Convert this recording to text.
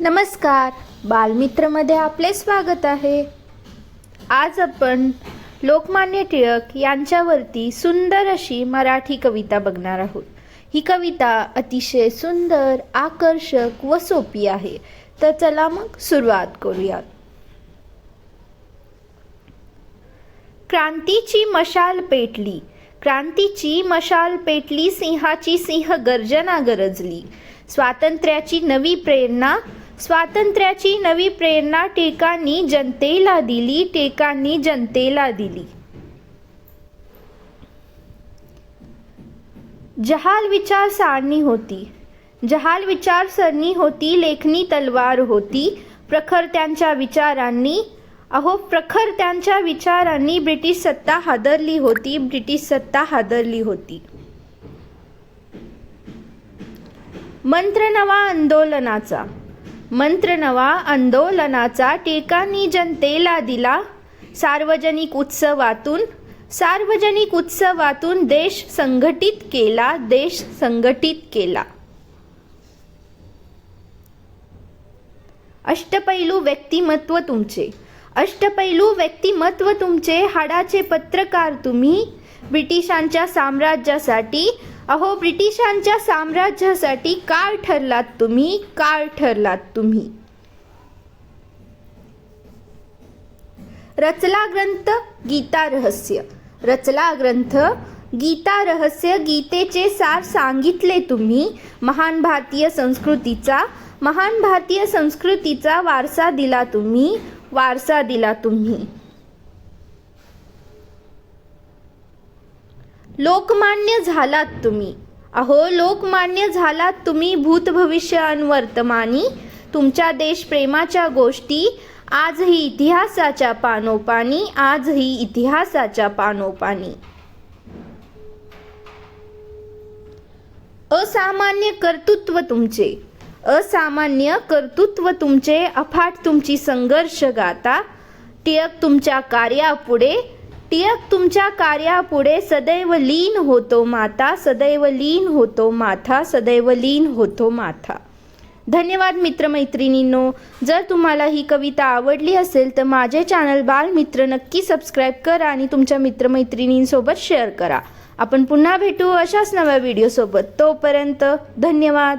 नमस्कार. बालमित्रमध्ये आपले स्वागत आहे. आज आपण लोकमान्य टिळक यांच्यावरती सुंदर अशी मराठी कविता बघणार आहोत. ही कविता अतिशय सुंदर आकर्षक व सोपी आहे. तर चला मग सुरुवात करूयात. क्रांतीची मशाल पेटली. क्रांतीची मशाल पेटली सिंहाची सिंह गर्जना गरजली. स्वातंत्र्याची नवी प्रेरणा स्वातंत्र्याची नवी प्रेरणा टिळकांनी जनतेला दिली टिळकांनी जनतेला दिली. जहाल विचारसारणी होती. जहाल विचारसरणी होती लेखनी तलवार होती. प्रखर त्यांच्या विचारांनी अहो प्रखर त्यांच्या विचारांनी ब्रिटिश सत्ता हादरली होती ब्रिटिश सत्ता हादरली होती. मंत्र नवा आंदोलनाचा मंत्रनवा आंदोलनाचा टिळकांनी जनतेला दिला. सार्वजनिक उत्सवातून सार्वजनिक उत्सवातून देश संघटित केला देश संघटित केला. अष्टपैलू व्यक्तिमत्व तुमचे. अष्टपैलू व्यक्तिमत्व तुमचे. हाडाचे पत्रकार तुम्ही. ब्रिटिशांच्या साम्राज्यासाठी अहो ब्रिटिशांच्या साम्राज्यासाठी काळ ठरलात तुम्ही काळ ठरलात तुम्ही. रचला ग्रंथ गीता रहस्य. रचला ग्रंथ गीता रहस्य गीतेचे सार सांगितले तुम्ही. महान भारतीय संस्कृतीचा महान भारतीय संस्कृतीचा वारसा दिला तुम्ही वारसा दिला तुम्ही. लोकमान्य झालात तुम्ही. अहो लोकमान्य झालात तुम्ही भूत भविष्य आणि वर्तमानी. तुमच्या देशप्रेमाच्या गोष्टी आजही इतिहासाच्या पानोपानी आजही इतिहासाच्या पानोपानी. असामान्य कर्तृत्व तुमचे. असामान्य कर्तृत्व तुमचे. अफाट तुमची संघर्ष गाता टिळक तुमच्या कार्यापुढे. टिळक तुमच्या कार्यापुढे सदैव लीन होतो माता सदैव लीन होतो माथा सदैव लीन होतो माथा. धन्यवाद मित्रमैत्रिणींनो. जर तुम्हाला ही कविता आवडली असेल तर माझे चॅनल बालमित्र नक्की सबस्क्राईब करा आणि तुमच्या मित्रमैत्रिणींसोबत शेअर करा. आपण पुन्हा भेटू अशाच नव्या व्हिडिओसोबत. तोपर्यंत धन्यवाद.